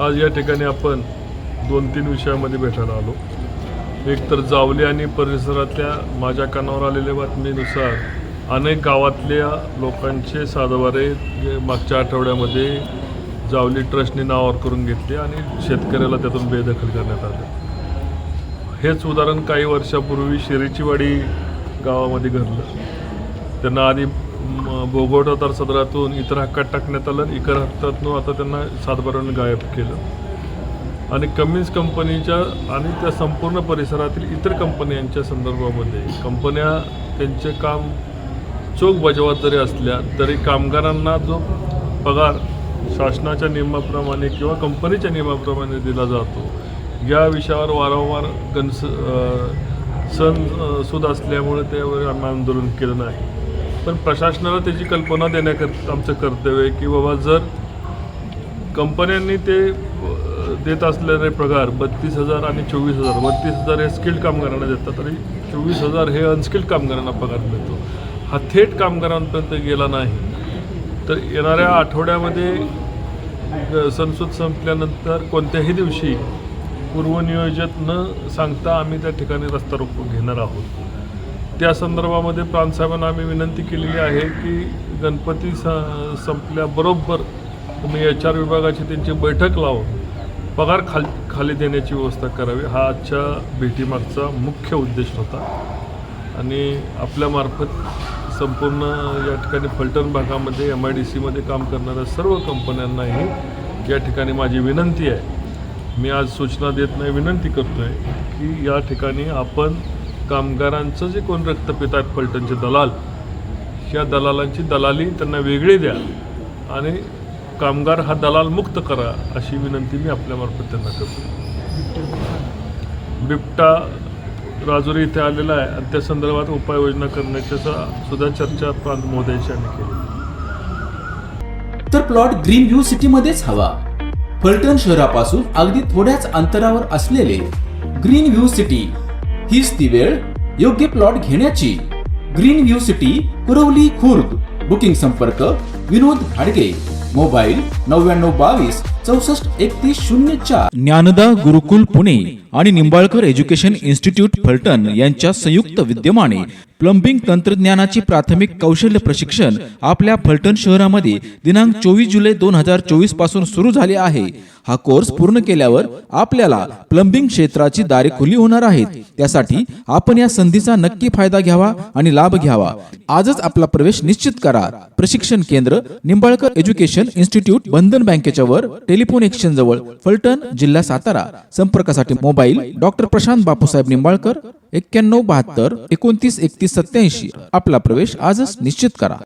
आज या ठिकाणी आपण दोन तीन विषयामध्ये भेटायला आलो. एक तर जावली आणि परिसरातल्या माझ्या कानावर आलेल्या बातमीनुसार अनेक गावातल्या लोकांचे साधवारे जे मागच्या आठवड्यामध्ये जावली ट्रस्टने नावावर करून घेतले आणि शेतकऱ्याला त्यातून बेदखल करण्यात आलं. हेच उदाहरण काही वर्षापूर्वी शिरीचीवाडी गावामध्ये घडलं. त्यांना आधी बोगोटा तर सदरातून इतर हक्कात टाकण्यात आलं इतर हक्कातून आता त्यांना सातबारानं गायब केलं. आणि कमिन्स कंपनीच्या आणि त्या संपूर्ण परिसरातील इतर कंपन्यांच्या संदर्भामध्ये कंपन्या त्यांचे काम चोख बजावत जरी असल्या तरी कामगारांना जो पगार शासनाच्या नियमाप्रमाणे किंवा कंपनीच्या नियमाप्रमाणे दिला जातो या विषयावर वारंवार गणस सण सुद असल्यामुळे त्यावर आम्ही आंदोलन केलं नाही. पण प्रशासनाला त्याची कल्पना देण्याकरता आमचं कर्तव्य आहे की बाबा जर कंपन्यांनी ते देत असलेले पगार बत्तीस हजार आणि चोवीस हजार बत्तीस हजार हे स्किल्ड कामगारांना देतात आणि चोवीस हजार हे अनस्किल्ड कामगारांना पगार मिळतो. हा थेट कामगारांपर्यंत गेला नाही. तर येणाऱ्या आठवड्यामध्ये संसद संपल्यानंतर कोणत्याही दिवशी पूर्वनियोजित न सांगता आम्ही त्या ठिकाणी रस्ता रोको घेणार आहोत. त्या संदर्भामध्ये प्रांतसाहेबांना आम्ही विनंती केलेली आहे की गणपती स संपल्याबरोबर तुम्ही एच आर विभागाची त्यांची बैठक लावून पगार खाल खाली देण्याची व्यवस्था करावी. हा आजच्या भेटीमागचा मुख्य उद्देश होता. आणि आपल्यामार्फत संपूर्ण या ठिकाणी फलटण भागामध्ये एम आय डी सीमध्ये काम करणाऱ्या सर्व कंपन्यांनाही या ठिकाणी माझी विनंती आहे. मी आज सूचना देत नाही विनंती करतो आहे की या ठिकाणी आपण कामगारांचं जे कोण रक्त आहेत फलटणचे दलाल या दलालांची दलाली त्यांना वेगळी द्या आणि कामगार हा दलाल मुक्त करा अशी विनंती मी आपल्यामार्फत त्यांना करतो. बिबटा राजुरी इथे आलेला आहे आणि त्या संदर्भात उपाययोजना करण्याच्या सुद्धा चर्चा प्रांत मोदयांशी आम्ही केली. तर प्लॉट ग्रीन व्ह्यू सिटी मध्येच हवा. फलटण शहरापासून अगदी थोड्याच अंतरावर असलेले ग्रीन व्ह्यू सिटी हीच ती वेळ योग्य प्लॉट घेण्याची. Green view city Kurvali Khurd. Booking संपर्क विनोद घाडगे मोबाईल नव्याण्णव बावीस चौसष्ट एकतीस शून्य चार. ज्ञानदा गुरुकुल पुणे आणि निंबाळकर एज्युकेशन इन्स्टिट्यूट फलटण यांच्या संयुक्त विद्यमाने प्लंबिंग तंत्रज्ञानाची प्राथमिक कौशल्य प्रशिक्षण आपल्या फलटण शहरामध्ये दिनांक चोवीस जुलै दोन हजार चोवीसपासून सुरू झाले आहे. हा कोर्स पूर्ण केल्यावर आपल्याला प्लंबिंग क्षेत्राची दारे खुली होणार आहेत. त्यासाठी आपण या संधीचा नक्की फायदा घ्यावा आणि लाभ घ्यावा. आजच आपला प्रवेश निश्चित करा. प्रशिक्षण केंद्र निंबाळकर एज्युकेशन इन्स्टिट्यूट बंधन बँकेच्या वर टेलिफोन एक्सचेंज जवळ फलटण जिल्हा सातारा. संपर्कासाठी मोबाईल डॉक्टर प्रशांत बापूसाहेब निंबाळकर एक्क्याण्णव बहात्तर एकोणतीस एकतीस सत्याऐंशी आपला प्रवेश आजच निश्चित करा.